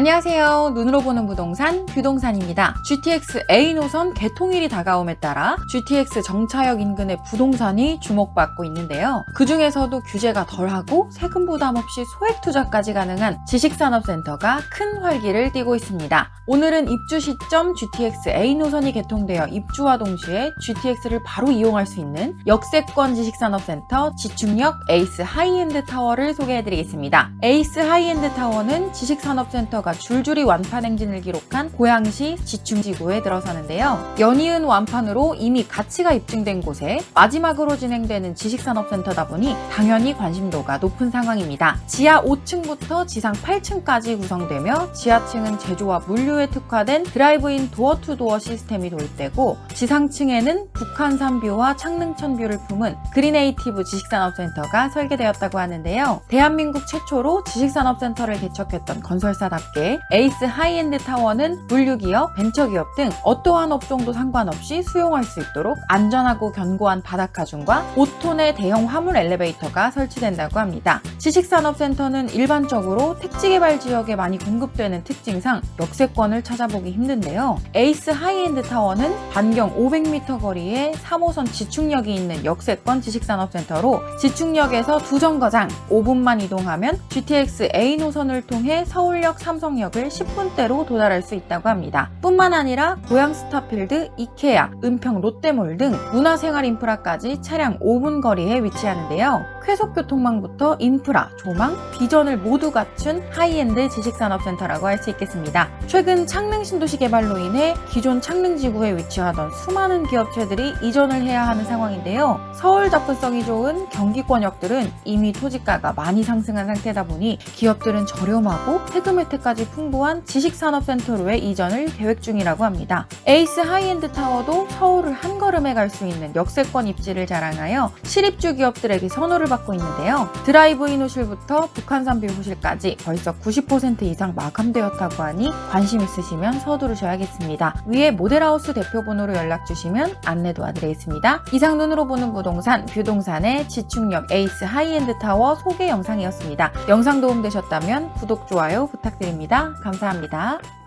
안녕하세요. 눈으로 보는 부동산 뷰동산입니다. GTX A 노선 개통일이 다가옴에 따라 GTX 정차역 인근의 부동산이 주목받고 있는데요. 그 중에서도 규제가 덜하고 세금 부담 없이 소액 투자까지 가능한 지식산업센터가 큰 활기를 띠고 있습니다. 오늘은 입주 시점 GTX A 노선이 개통되어 입주와 동시에 GTX를 바로 이용할 수 있는 역세권 지식산업센터 지축역 에이스 하이엔드 타워를 소개해드리겠습니다. 에이스 하이엔드 타워는 지식산업센터가 줄줄이 완판 행진을 기록한 고양시 지충지구에 들어서는데요. 연이은 완판으로 이미 가치가 입증된 곳에 마지막으로 진행되는 지식산업센터다 보니 당연히 관심도가 높은 상황입니다. 지하 5층부터 지상 8층까지 구성되며 지하층은 제조와 물류에 특화된 드라이브인 도어투도어 시스템이 도입되고 지상층에는 북한산 뷰와 창릉천 뷰를 품은 그린에이티브 지식산업센터가 설계되었다고 하는데요. 대한민국 최초로 지식산업센터를 개척했던 건설사답게 에이스 하이엔드 타워는 물류기업, 벤처기업 등 어떠한 업종도 상관없이 수용할 수 있도록 안전하고 견고한 바닥 가중과 5톤의 대형 화물 엘리베이터가 설치된다고 합니다. 지식산업센터는 일반적으로 택지개발 지역에 많이 공급되는 특징상 역세권을 찾아보기 힘든데요. 에이스 하이엔드 타워는 반경 500m 거리에 3호선 지축역이 있는 역세권 지식산업센터로 지축역에서 두 정거장 5분만 이동하면 GTX A 노선을 통해 서울역 삼성역을 10분대로 도달할 수 있다고 합니다. 뿐만 아니라 고양 스타필드, 이케아, 은평 롯데몰 등 문화생활 인프라까지 차량 5분 거리에 위치하는데요. 쾌속교통망부터 인프라, 조망, 비전을 모두 갖춘 하이엔드 지식산업센터라고 할 수 있겠습니다. 최근 창릉 신도시 개발로 인해 기존 창릉 지구에 위치하던 수많은 기업체들이 이전을 해야 하는 상황인데요. 서울 접근성이 좋은 경기권역들은 이미 토지가가 많이 상승한 상태다 보니 기업들은 저렴하고 세금 혜택까지 풍부한 지식산업센터로의 이전을 계획 중이라고 합니다. 에이스 하이엔드 타워도 서울을 한 걸음에 갈 수 있는 역세권 입지를 자랑하여 실입주 기업들에게 선호를 받고 있는데요. 드라이브인 호실부터 북한산 뷰 호실까지 벌써 90% 이상 마감되었다고 하니 관심 있으시면 서두르셔야겠습니다. 위에 모델하우스 대표 번호로 연락 주시면 안내 도와드리겠습니다. 이상 눈으로 보는 부동산 뷰동산의 지축역 에이스 하이엔드 타워 소개 영상이었습니다. 영상 도움되셨다면 구독, 좋아요 부탁드립니다. 감사합니다.